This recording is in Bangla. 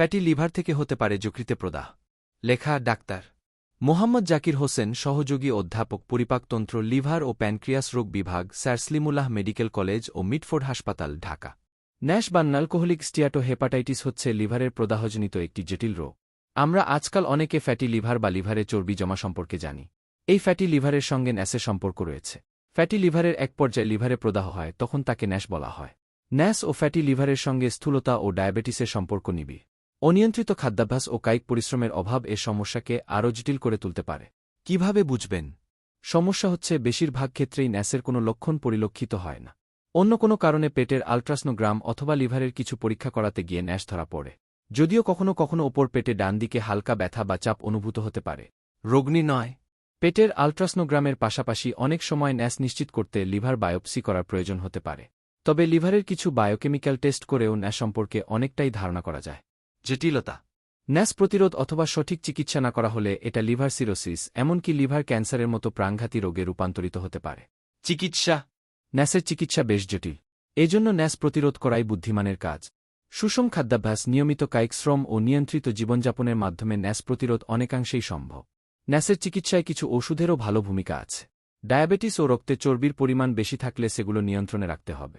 ফ্যাটি লিভার থেকে হতে পারে যকৃতে প্রদাহ। লেখা ডাক্তার। মোহাম্মদ জাকির হোসেন, সহযোগী অধ্যাপক, পরিপাকতন্ত্র, লিভার ও প্যানক্রিয়াস রোগ বিভাগ স্যার স্লিমুল্লাহ মেডিকেল কলেজ ও মিটফোর্ড হাসপাতাল, ঢাকা। ন্যাশ বা নালকোহলিক স্টিয়াটো হেপাটাইটিস হচ্ছে লিভারের প্রদাহজনিত একটি জটিল রোগ। আমরা আজকাল অনেকে ফ্যাটি লিভার বা লিভারে চর্বি জমা সম্পর্কে জানি। এই ফ্যাটি লিভারের সঙ্গে ন্যাসের সম্পর্ক রয়েছে। ফ্যাটি লিভারের এক পর্যায়ে লিভারে প্রদাহ হয়, তখন তাকে ন্যাশ বলা হয়। ন্যাস ও ফ্যাটি লিভারের সঙ্গে স্থূলতা ও ডায়াবেটিসের সম্পর্ক নিবিড়। অনিয়ন্ত্রিত খাদ্যাভ্যাস ও কায়িক পরিশ্রমের অভাব এ সমস্যাকে আরও জটিল করে তুলতে পারে। কীভাবে বুঝবেন? সমস্যা হচ্ছে বেশিরভাগ ক্ষেত্রেই ন্যাসের কোনো লক্ষণ পরিলক্ষিত হয় না। অন্য কোনো কারণে পেটের আলট্রাসনোগ্রাম অথবা লিভারের কিছু পরীক্ষা করাতে গিয়ে ন্যাস ধরা পড়ে। যদিও কখনো কখনো ওপর পেটে ডান দিকে হালকা ব্যথা বা চাপ অনুভূত হতে পারে। রোগনি নয়। পেটের আলট্রাসনোগ্রামের পাশাপাশি অনেক সময় ন্যাস নিশ্চিত করতে লিভার বায়োপসি করার প্রয়োজন হতে পারে। তবে লিভারের কিছু বায়োকেমিক্যাল টেস্ট করেও ন্যাস সম্পর্কে অনেকটাই ধারণা করা যায়। জটিলতা। ন্যাস প্রতিরোধ অথবা সঠিক চিকিৎসা না করা হলে এটা লিভার সিরোসিস এমনকি লিভার ক্যান্সারের মতো প্রাণঘাতী রোগে রূপান্তরিত হতে পারে। চিকিৎসা। ন্যাসের চিকিৎসা বেশ জটিল। এজন্য ন্যাস প্রতিরোধ করাই বুদ্ধিমানের কাজ। সুষম খাদ্যাভ্যাস নিয়মিত কায়িক শ্রম ও নিয়ন্ত্রিত জীবনযাপনের মাধ্যমে ন্যাস প্রতিরোধ অনেকাংশেই সম্ভব। ন্যাসের চিকিৎসায় কিছু ওষুধেরও ভালো ভূমিকা আছে। ডায়াবেটিস ও রক্তে চর্বির পরিমাণ বেশি থাকলে সেগুলো নিয়ন্ত্রণে রাখতে হবে।